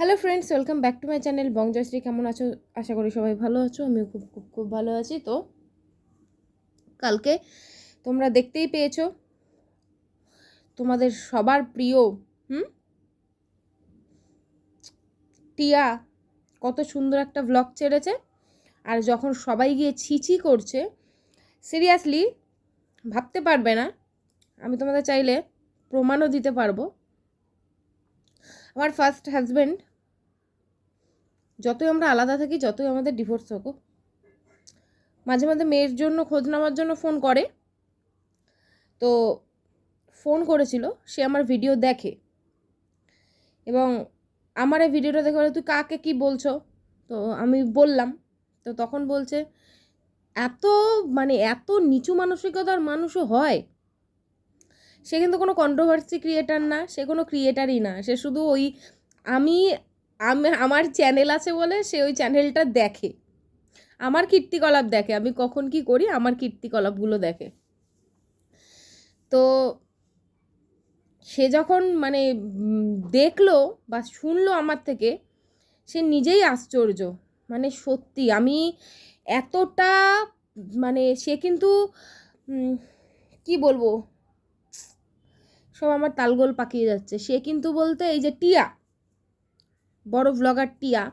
Hello friends welcome back to my channel Bongjoyshree কেমন আছো? আশা করি সবাই ভালো আছো, আমিও খুব খুব খুব ভালো আছি। তো কালকে তোমরা দেখতেই পেয়েছ, তোমাদের সবার প্রিয়, হুম? টিয়া কত সুন্দর একটা ব্লগ ছেড়েছে, আর যখন সবাই গিয়ে ছিছি করছে সিরিয়াসলি ভাবতে পারবে না, আমি তোমাদের চাইলে প্রমাণও দিতে পারব। আমার ফার্স্ট হাজব্যান্ড যতই আমরা আলাদা থাকি, যতই আমাদের ডিভোর্স হোক মাঝে মাঝে মেয়ের জন্য খোঁজ নেওয়ার জন্য ফোন করে। তো ফোন করেছিল, সে আমার ভিডিও দেখে। এবং আমার এই ভিডিওটা দেখে বলে, তুই কাকে কি বলছো? তো আমি বললাম, তো তখন বলছে, এত মানে এত নিচু মানসিকতার মানুষও হয়। সে কিন্তু কোনো কন্ট্রোভার্সি ক্রিয়েটার না, সে কোনো ক্রিয়েটারই না। সে শুধু ওই আমি আমি, আমার চ্যানেল আছে বলে সে ওই চ্যানেলটা দেখে। আমার কীর্তিকলাপ দেখে। আমি কখন কি করি, আমার কীর্তিকলাপগুলো দেখে। তো সে যখন মানে দেখল বা শুনলো আমার থেকে, সে নিজেই আশ্চর্য। মানে সত্যি, আমি এতটা মানে সে কিন্তু কি বলব? সব আমার তালগোল পাকিয়ে যাচ্ছে। সে কিন্তু বলতে এই যে টিয়া বড় ভ্লগার টিয়া,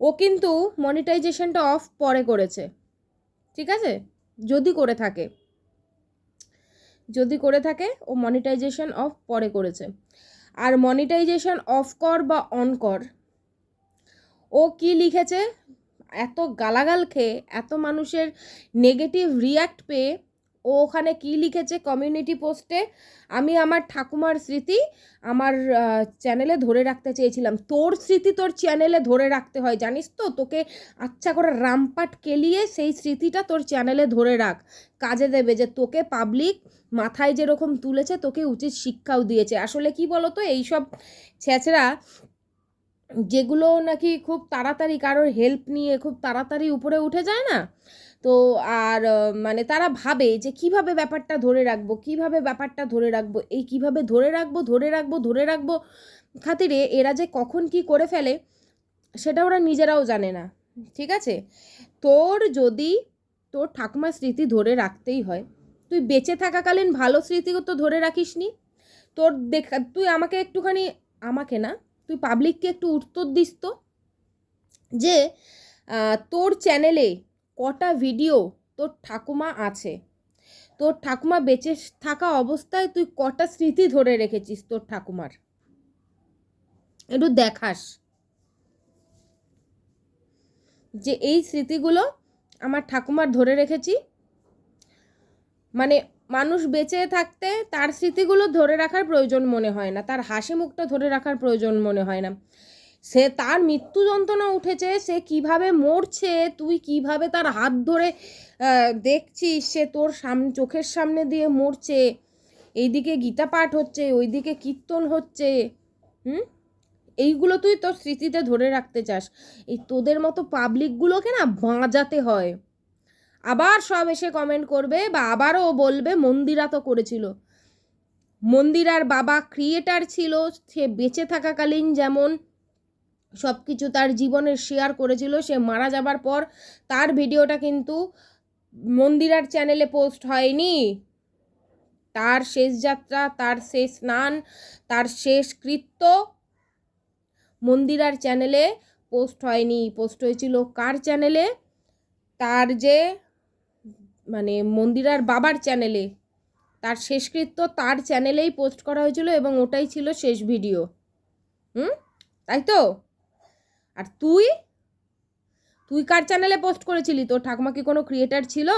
ও কিন্তু মনিটাইজেশনটা অফ পরে করেছে, ঠিক আছে? যদি করে থাকে, যদি করে থাকে, ও মনিটাইজেশন অফ পরে করেছে। আর মনিটাইজেশন অফ কর বা অন কর, ও কি লিখেছে? এত গালাগাল খেয়ে, এত মানুষের নেগেটিভ রিয়্যাক্ট পেয়ে ও ওখানে কি লিখেছে কমিউনিটি পোস্টে আমি আমার ঠাকুমার স্মৃতি আমার চ্যানেলে ধরে রাখতে চেয়েছিলাম। তোর স্মৃতি তোর চ্যানেলে ধরে রাখতে হয়, জানিস তো? তোকে আচ্ছা করে রামপাট কেলিয়ে সেই স্মৃতিটা তোর চ্যানেলে ধরে রাখ। কাজে দেবে যে তোকে পাবলিক মাথায় যেরকম তুলেছে, তোকে উচিত শিক্ষাও দিয়েছে। আসলে কি বলতো, এইসব ছেঁচড়া যেগুলো নাকি খুব তাড়াতাড়ি কারোর হেল্প নিয়ে খুব তাড়াতাড়ি উপরে উঠে যায় না? তো আর মানে তারা ভাবে যে কীভাবে ব্যাপারটা ধরে রাখব, কীভাবে ব্যাপারটা ধরে রাখব, এই কীভাবে ধরে রাখব ধরে রাখব ধরে রাখব খাতিরে এরা যে কখন কি করে ফেলে সেটা ওরা নিজেরাও জানে না, ঠিক আছে? তোর যদি, তোর ঠাকুমার স্মৃতি ধরে রাখতেই হয়, তুই বেঁচে থাকাকালীন ভালো স্মৃতি তো ধরে রাখিস নি তোর দেখা, তুই আমাকে একটুখানি, আমাকে না, তুই পাবলিককে একটু উত্তর দিস তো, যে তোর চ্যানেলে কটা ভিডিও তোর ঠাকুমা আছে? তোর ঠাকুমা বেঁচে থাকা অবস্থায় তুই কটা স্মৃতি ধরে রেখেছিস তোর ঠাকুমার? একটু দেখাস। যে এই স্মৃতিগুলো আমার ঠাকুমার ধরে রেখেছি। মানে মানুষ বেঁচে থাকতে তার স্মৃতিগুলো ধরে রাখার প্রয়োজন মনে হয় না, তার হাসি মুখটা ধরে রাখার প্রয়োজন মনে হয় না। সে তার মৃত্যু যন্ত্রণা উঠেছে, সে কীভাবে মরছে, তুই কীভাবে তার হাত ধরে দেখছিস, সে তোর সামনে চোখের সামনে দিয়ে মরছে। এইদিকে গীতা পাঠ হচ্ছে, ওইদিকে কীর্তন হচ্ছে, হুম? এইগুলো তুই তোর স্মৃতিতে ধরে রাখতে চাস। এই তোদের মতো পাবলিকগুলোকে না বাঁচাতে হয়। আবার সব এসে কমেন্ট করবে বা আবারও বলবে, মন্দিরা তো করেছিল। মন্দিরার বাবা ক্রিয়েটার ছিল, সে বেঁচে থাকাকালীন যেমন সব কিছু তার জীবনের শেয়ার করেছিল, সে মারা যাবার পর তার ভিডিওটা কিন্তু মন্দিরার চ্যানেলে পোস্ট হয়নি। তার শেষ যাত্রা, তার শেষ স্নান, তার শেষ কৃত্য মন্দিরার চ্যানেলে পোস্ট হয়নি। পোস্ট হয়েছিল কার চ্যানেলে তার যে মানে মন্দিরার বাবার চ্যানেলে তার শেষকৃত্য তার চ্যানেলেই পোস্ট করা হয়েছিল এবং ওটাই ছিল শেষ ভিডিও হুম? তাই তো? আর তুই? তুই কার চ্যানেলে পোস্ট করেছিলি? তোর ঠাকুমা কি কোনো ক্রিয়েটার ছিল?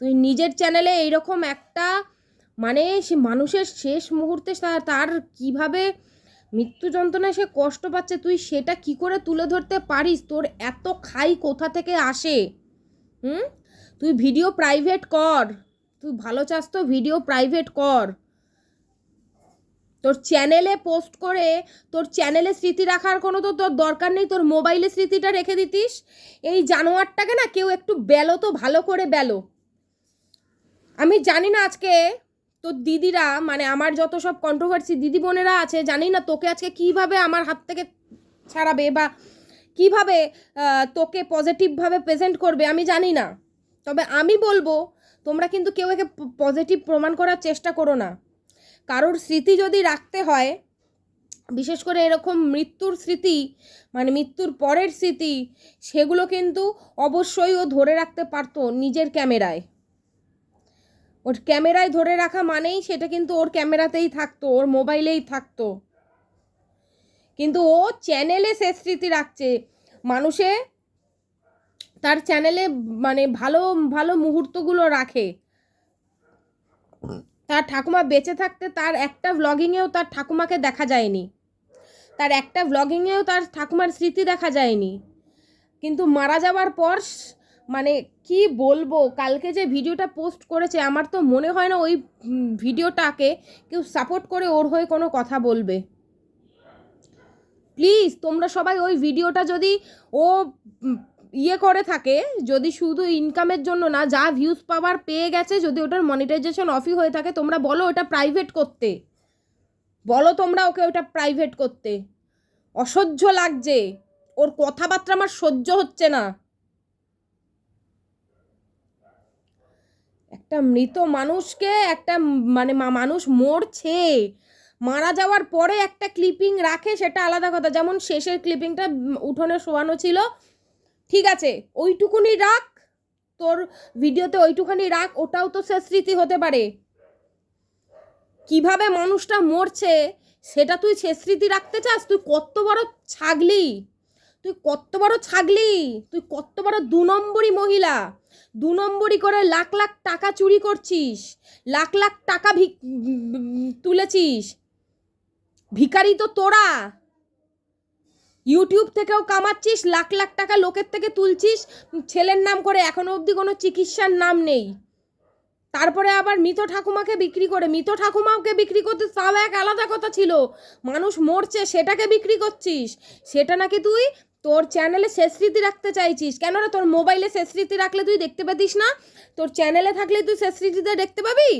তুই নিজের চ্যানেলে এইরকম একটা মানে সে মানুষের শেষ মুহূর্তে তার কীভাবে মৃত্যু যন্ত্রণায় সে কষ্ট পাচ্ছে, তুই সেটা কি করে তুলে ধরতে পারিস? তোর এত খাই কোথা থেকে আসে? হুম? তুই ভিডিও প্রাইভেট কর। তুই ভালো চাস তো ভিডিও প্রাইভেট কর। তোর চ্যানেলে পোস্ট করে তোর চ্যানেলে স্মৃতি রাখার কোনো তো তোর দরকার নেই, তোর মোবাইলে স্মৃতিটা রেখে দিতিস। এই জানোয়ারটাকে না কেউ একটু বেলো তো, ভালো করে বেলো। আমি জানি না আজকে তোর দিদিরা মানে আমার যত সব কন্ট্রোভার্সি দিদি বোনেরা আছে, জানি না তোকে আজকে কীভাবে আমার হাত থেকে ছাড়াবে বা কীভাবে তোকে পজিটিভভাবে প্রেজেন্ট করবে, আমি জানি না। তবে আমি বলব, তোমরা কিন্তু কেউ একে পজিটিভ প্রমাণ করার চেষ্টা করো না। কারোর স্মৃতি যদি রাখতে হয়, বিশেষ করে এরকম মৃত্যুর স্মৃতি মানে মৃত্যুর পরের স্মৃতি, সেগুলো কিন্তু অবশ্যই ও ধরে রাখতে পারতো নিজের ক্যামেরায়। ওর ক্যামেরায় ধরে রাখা মানেই সেটা কিন্তু ওর ক্যামেরাতেই থাকতো, ওর মোবাইলেই থাকতো। কিন্তু ও চ্যানেলে সে স্মৃতি রাখছে। মানুষে তার চ্যানেলে মানে ভালো ভালো মুহূর্তগুলো রাখে। তার ঠাকুমা বেঁচে থাকতে তার একটা ভ্লগিংয়েও তার ঠাকুমাকে দেখা যায়নি। তার একটা ভ্লগিংয়েও তার ঠাকুমার স্মৃতি দেখা যায়নি। কিন্তু মারা যাওয়ার পর মানে কি বলব, কালকে যে ভিডিওটা পোস্ট করেছে, আমার তো মনে হয় না ওই ভিডিওটাকে কেউ সাপোর্ট করে ওর হয়ে কোনো কথা বলবে। প্লিজ তোমরা সবাই ওই ভিডিওটা যদি ও ইয়ে করে থাকে, যদি শুধু ইনকামের জন্য না, যা ভিউজ পাওয়ার পেয়ে গেছে, যদি ওটার মনিটাইজেশন অফই হয়ে থাকে, তোমরা বলো ওটা প্রাইভেট করতে। বলো তোমরা ওকে ওটা প্রাইভেট করতে। অসহ্য লাগছে। ওর কথাবার্তা আমার সহ্য হচ্ছে না। একটা মৃত মানুষকে একটা মানে মানুষ মরছে। মারা যাওয়ার পরে একটা ক্লিপিং রাখে, সেটা আলাদা কথা। যেমন শেষের ক্লিপিংটা উঠোনে শোয়ানো ছিল ঠিক আছে, ওইটুকুনি রাখ, তোর ভিডিওতে ওইটুখানি রাখ, ওটাও তো সে স্মৃতি হতে পারে। কীভাবে মানুষটা মরছে, সেটা তুই সে স্মৃতি রাখতে চাস? তুই কত বড় ছাগলি, তুই কত বড় ছাগলি, তুই কত বড় দু নম্বরই মহিলা, দু নম্বরই করে লাখ লাখ টাকা চুরি করছিস, লাখ লাখ টাকা ভিক তুলেছিস। ভিখারি তো তোরা। ইউটিউব থেকেও কামাচ্ছিস, লাখ লাখ টাকা লোকের থেকে তুলছিস, ছেলের নাম করে এখনও অবধি কোনো চিকিৎসার নাম নেই। তারপরে আবার মৃত ঠাকুমাকে বিক্রি করে, মৃত ঠাকুমাকে বিক্রি করতে তাও এক আলাদা কথা ছিল। মানুষ মরছে, সেটাকে বিক্রি করছিস। সেটা নাকি তুই তোর চ্যানেলে শেষ স্মৃতি রাখতে চাইছিস। কেন তোর মোবাইলে শেষ স্মৃতি রাখলে তুই দেখতে পেতিস না। তোর চ্যানেলে থাকলে তুই শেষ স্মৃতিতে দেখতে পাবি?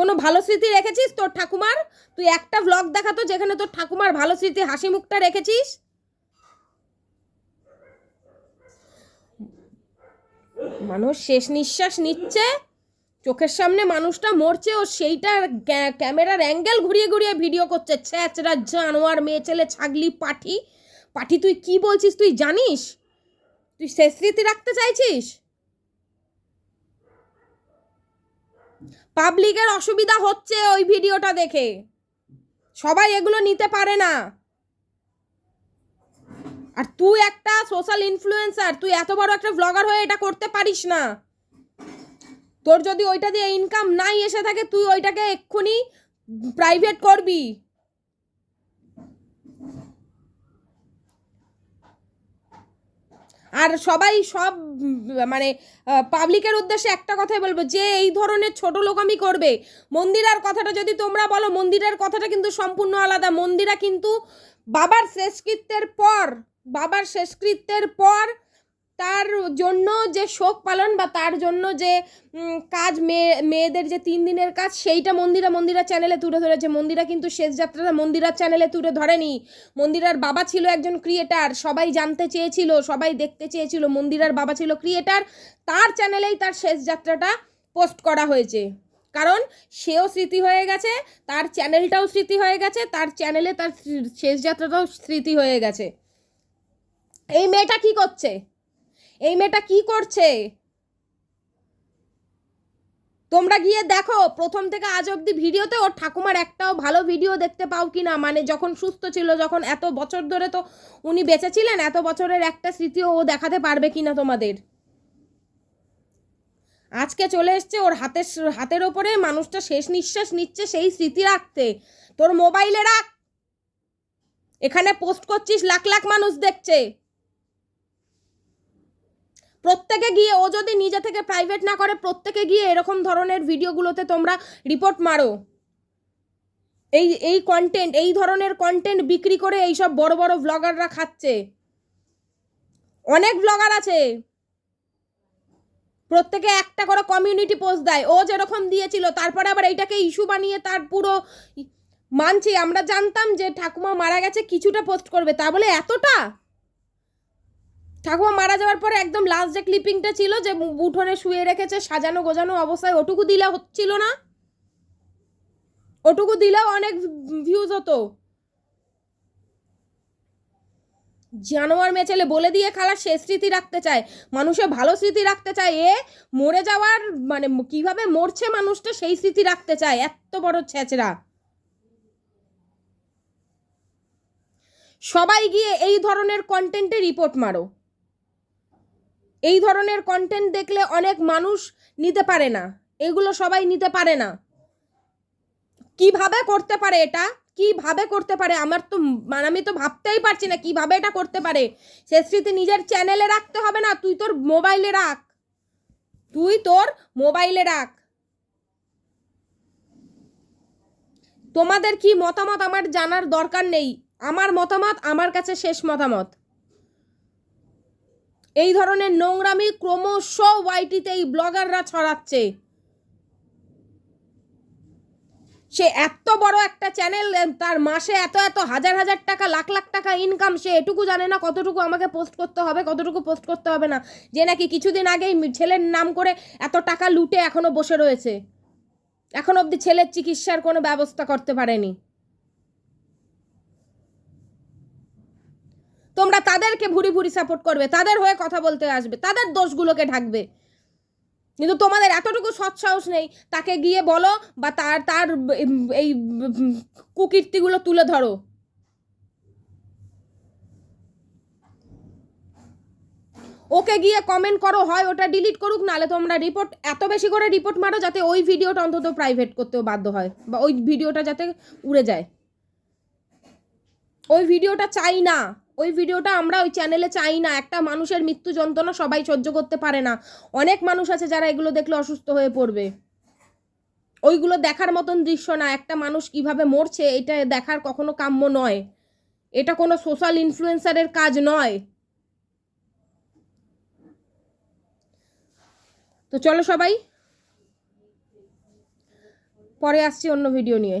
কোনো ভালো স্মৃতি রেখেছিস তোর ঠাকুমার? তুই একটা ভ্লগ দেখাতো যেখানে তোর ঠাকুমার ভালো স্মৃতি, হাসি মুখটা রেখেছিস? মানুষ শেষ নিঃশ্বাস নিচ্ছে, চোখের সামনে মানুষটা মরছে ও সেইটা ক্যা- ক্যামেরার অ্যাঙ্গেল ঘুরিয়ে ঘুরিয়ে ভিডিও করছে। ছ্যাচরা জানোয়ার মেয়ে ছেলে, ছাগলি, পাঠি। পাঠি, তুই কি বলছিস তুই জানিস? তুই শেষ স্মৃতি রাখতে চাইছিস? পাবলিকের অসুবিধা হচ্ছে ওই ভিডিওটা দেখে। সবাই এগুলো নিতে পারে না। আর তুই একটা সোশ্যাল ইনফ্লুয়েন্সার তুই এত বড় একটা ব্লগার হয়ে এটা করতে পারিস না। তোর যদি ওইটা দিয়ে ইনকাম নাই এসে থাকে, তুই ওইটাকে এক্ষুনি প্রাইভেট করবি। আর সবাই সব মানে পাবলিকের উদ্দেশ্যে একটা কথাই বলব, যে এই ধরনের ছোট লোকামি করবে। মন্দিরার কথাটা যদি তোমরা বলো, মন্দিরের কথাটা কিন্তু সম্পূর্ণ আলাদা। মন্দিরা কিন্তু বাবার শেষকৃত্যের পর, বাবার শেষকৃত্যের পর তার জন্য যে শোক পালন বা তার জন্য যে কাজ মেয়ে মেয়েদের যে তিন দিনের কাজ, সেইটা মন্দিরা মন্দিরা চ্যানেলে তুলে ধরেছে। মন্দিরা কিন্তু শেষ যাত্রাটা মন্দিরার চ্যানেলে তুলে ধরেনি। মন্দিরার বাবা ছিল একজন ক্রিয়েটার সবাই জানতে চেয়েছিল, সবাই দেখতে চেয়েছিল, মন্দিরার বাবা ছিল ক্রিয়েটার তার চ্যানেলেই তার শেষ যাত্রাটা পোস্ট করা হয়েছে। কারণ সেও স্মৃতি হয়ে গেছে, তার চ্যানেলটাও স্মৃতি হয়ে গেছে, তার চ্যানেলে তার শেষ যাত্রাটাও স্মৃতি হয়ে গেছে। এই মেয়েটা কি করছে? এই মেয়েটা কি করছে? তোমরা গিয়ে দেখো, প্রথম থেকে আজ অবধি ভিডিওতে ওর ঠাকুমার একটাও ভালো ভিডিও দেখতে পাও কি না মানে যখন সুস্থ ছিল, যখন এত বছর ধরে তো উনি বেঁচে ছিলেন এত বছরের একটা স্মৃতিও ও দেখাতে পারবে কি না তোমাদের? আজকে চলে এসছে ওর হাতের হাতের ওপরে মানুষটা শেষ নিঃশ্বাস নিচ্ছে সেই স্মৃতি রাখতে। তোর মোবাইলে রাখ। এখানে পোস্ট করছিস, লাখ লাখ মানুষ দেখছে। প্রত্যেকে গিয়ে, ও যদি নিজে থেকে প্রাইভেট না করে, প্রত্যেকে গিয়ে এরকম ধরনের ভিডিওগুলোতে তোমরা রিপোর্ট মারো। এই এই কন্টেন্ট এই ধরনের কন্টেন্ট বিক্রি করে এইসব বড় বড় ব্লগাররা খাচ্ছে। অনেক ব্লগার আছে। প্রত্যেকে একটা করে কমিউনিটি পোস্ট দেয়। ও যেরকম দিয়েছিল, তারপরে আবার এইটাকে ইস্যু বানিয়ে তার পুরো মানছি। আমরা জানতাম যে ঠাকুমা মারা গেছে, কিছুটা পোস্ট করবে। তা বলে এতটা? ঠাকুমা মারা যাওয়ার পরে একদম লাস্ট যে ক্লিপিংটা ছিল যে উঠোনে শুয়ে রেখেছে, সাজানো গোজানো অবস্থায়, ওটুকু দিলে হচ্ছিল না। ওটুকু দিলেও অনেক ভিউজ হতো। জানোয়ার মেচেলে বলে দিয়ে খালা সে স্মৃতি রাখতে চায়। মানুষের ভালো স্মৃতি রাখতে চায়। এ মরে যাওয়ার মানে কীভাবে মরছে মানুষটা সেই স্মৃতি রাখতে চায়। এত বড় ছেঁচড়া। সবাই গিয়ে এই ধরনের কন্টেন্টে রিপোর্ট মারো। এই ধরনের কন্টেন্ট দেখলে অনেক মানুষ নিতে পারে না। এগুলো সবাই নিতে পারে না। কীভাবে করতে পারে এটা? কীভাবে করতে পারে? আমার তো মানে আমি তো ভাবতেই পারছি না কীভাবে এটা করতে পারে। সে স্মৃতি নিজের চ্যানেলে রাখতে হবে না, তুই তোর মোবাইলে রাখ। তুই তোর মোবাইলে রাখ। তোমাদের কি মতামত? আমার জানার দরকার নেই। আমার মতামত, আমার কাছে শেষ মতামত। এই ধরনের নোংরামি ক্রমশ ওয়াইটিতে এই ব্লগাররা ছড়াচ্ছে। সে এত বড় একটা চ্যানেল, তার মাসে এত এত হাজার হাজার টাকা, লাখ লাখ টাকা ইনকাম সে এটুকু জানে না কতটুকু আমাকে পোস্ট করতে হবে, কতটুকু পোস্ট করতে হবে না। যে নাকি কিছুদিন আগেই ছেলের নাম করে এত টাকা লুটে এখনও বসে রয়েছে। এখন অবধি ছেলের চিকিৎসার কোনো ব্যবস্থা করতে পারেনি। তোমরা তাদেরকে ভুরি ভুরি সাপোর্ট করবে, তাদের হয়ে কথা বলতে আসবে, তাদের দোষগুলোকে ঢাকবে। কিন্তু তোমাদের এতটুকু সৎসাহস নেই, তাকে গিয়ে বলো বা তার তার এই কুকীর্তিগুলো তুলে ধরো। ওকে গিয়ে কমেন্ট করো, হয় ওটা ডিলিট করুক, নালে তোমরা রিপোর্ট এত বেশি করে রিপোর্ট মারো যাতে ওই ভিডিওটা অন্তত প্রাইভেট করতেও বাধ্য হয়, বা ওই ভিডিওটা যাতে উড়ে যায়। ওই ভিডিওটা চাই না। ওই ভিডিওটা আমরা ওই চ্যানেলে চাই না। একটা মানুষের মৃত্যু যন্ত্রণা সবাই সহ্য করতে পারে না। অনেক মানুষ আছে যারা এগুলো দেখলে অসুস্থ হয়ে পড়বে। ওইগুলো দেখার মতন দৃশ্য না। একটা মানুষ কীভাবে মরছে, এটা দেখার কখনো কাম্য নয়। এটা কোনো সোশ্যাল ইনফ্লুয়েন্সারের কাজ নয়। তো চলো সবাই, পরে আসছি অন্য ভিডিও নিয়ে।